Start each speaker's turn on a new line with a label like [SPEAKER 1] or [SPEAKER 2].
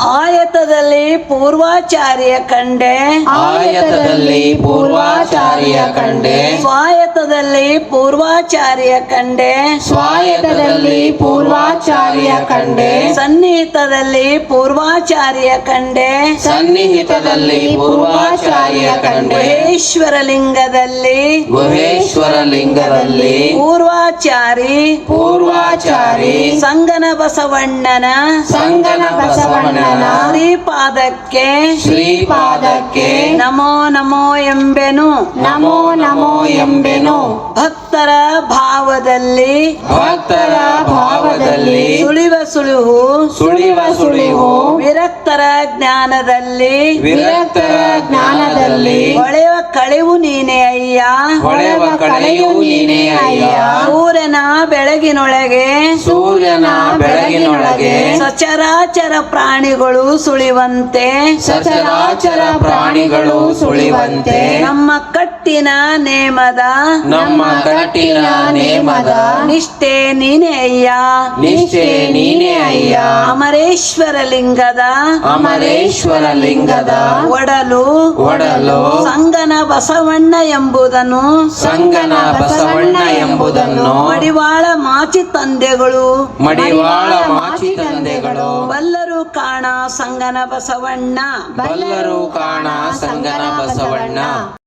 [SPEAKER 1] ಆಯತದಲ್ಲಿ ಪೂರ್ವಾಚಾರ್ಯ ಕಂಡೆ.
[SPEAKER 2] ಆಯತದಲ್ಲಿ ಪೂರ್ವಾಚಾರ್ಯ ಕಂಡೆ.
[SPEAKER 1] ಸ್ವಾಯತದಲ್ಲಿ ಪೂರ್ವಾಚಾರ್ಯ ಕಂಡೆ.
[SPEAKER 2] ಸ್ವಾಯತದಲ್ಲಿ ಪೂರ್ವಾಚಾರ್ಯ ಕಂಡೆ.
[SPEAKER 1] ಸನ್ನಿಹಿತದಲ್ಲಿ ಪೂರ್ವಾಚಾರ್ಯ ಕಂಡೆ.
[SPEAKER 2] ಸನ್ನಿಹಿತದಲ್ಲಿ ಪೂರ್ವಾಚಾರ್ಯ ಕಂಡೆ.
[SPEAKER 1] ಮಹೇಶ್ವರ ಲಿಂಗದಲ್ಲಿ
[SPEAKER 2] ಗುಹೇಶ್ವರ ಲಿಂಗದಲ್ಲಿ
[SPEAKER 1] ಪೂರ್ವಾಚಾರಿ.
[SPEAKER 2] ಪೂರ್ವಾಚಾರಿ.
[SPEAKER 1] ಸಂಗನ ಬಸವಣ್ಣನ
[SPEAKER 2] ಸಂಗನ ಬಸವಣ್ಣನ
[SPEAKER 1] ಶ್ರೀಪಾದಕ್ಕೆ.
[SPEAKER 2] ಶ್ರೀಪಾದಕ್ಕೆ.
[SPEAKER 1] ನಮೋ ನಮೋ ಎಂಬೆನು.
[SPEAKER 2] ನಮೋ ನಮೋ ಎಂಬೆನು.
[SPEAKER 1] ಭಕ್ತರ ಭಾವದಲ್ಲಿ.
[SPEAKER 2] ಭಕ್ತರ ಭಾವದಲ್ಲಿ.
[SPEAKER 1] ಸುಳಿವ ಸುಳಿವು.
[SPEAKER 2] ಸುಳಿವ ಸುಳಿವು.
[SPEAKER 1] ವಿರಕ್ತರ ಜ್ಞಾನದಲ್ಲಿ.
[SPEAKER 2] ವಿರಕ್ತರ ಜ್ಞಾನದಲ್ಲಿ.
[SPEAKER 1] ಹೊಳೆವ ಕಳೆವು ನೀನೆ ಅಯ್ಯ.
[SPEAKER 2] ಹೊಳೆವ ಕಳೆಯು ನೀನೆ ಅಯ್ಯ.
[SPEAKER 1] ಸೂರ್ಯನ ಬೆಳಗಿನೊಳಗೆ.
[SPEAKER 2] ಸೂರ್ಯನ ಬೆಳಗಿನೊಳಗೆ
[SPEAKER 1] ಸಚರಾಚರ ಪ್ರಾಣಿಗಳು ಸುಳಿವಂತೆ
[SPEAKER 2] ಸಚರಾಚರ ಪ್ರಾಣಿಗಳು ಸುಳಿವಂತೆ
[SPEAKER 1] ನಮ್ಮ ಕಟ್ಟಿನ ನೇಮದ
[SPEAKER 2] ನಮ್ಮ ಕಟ್ಟಿನ ನೇಮದ
[SPEAKER 1] ನಿಷ್ಠೆ ನೀನೇ ಅಯ್ಯ.
[SPEAKER 2] ನಿಷ್ಠೆ ನೀನೇ ಅಯ್ಯ.
[SPEAKER 1] ಅಮರೇಶ್ವರ ಲಿಂಗದ
[SPEAKER 2] ಅಮರೇಶ್ವರ ಲಿಂಗದ
[SPEAKER 1] ಒಡಲು
[SPEAKER 2] ಒಡಲು
[SPEAKER 1] ಸಂಗನ ಬಸವಣ್ಣ ಎಂಬುದನ್ನು
[SPEAKER 2] ಸಂಗನ ಬಸವಣ್ಣ ಎಂಬುದನ್ನು
[SPEAKER 1] ಮಡಿವಾಳ ಮಾಚಿ ತಂದೆಗಳು.
[SPEAKER 2] ಮಡಿವಾಳ ಮಾಚಿ ತಂದೆಗಳು.
[SPEAKER 1] ಬಲ್ಲರು ಕಾಣ ಸಂಗನ ಬಸವಣ್ಣ.
[SPEAKER 2] ಬಲ್ಲರು ಕಾಣ ಸಂಗನ ಬಸವಣ್ಣ.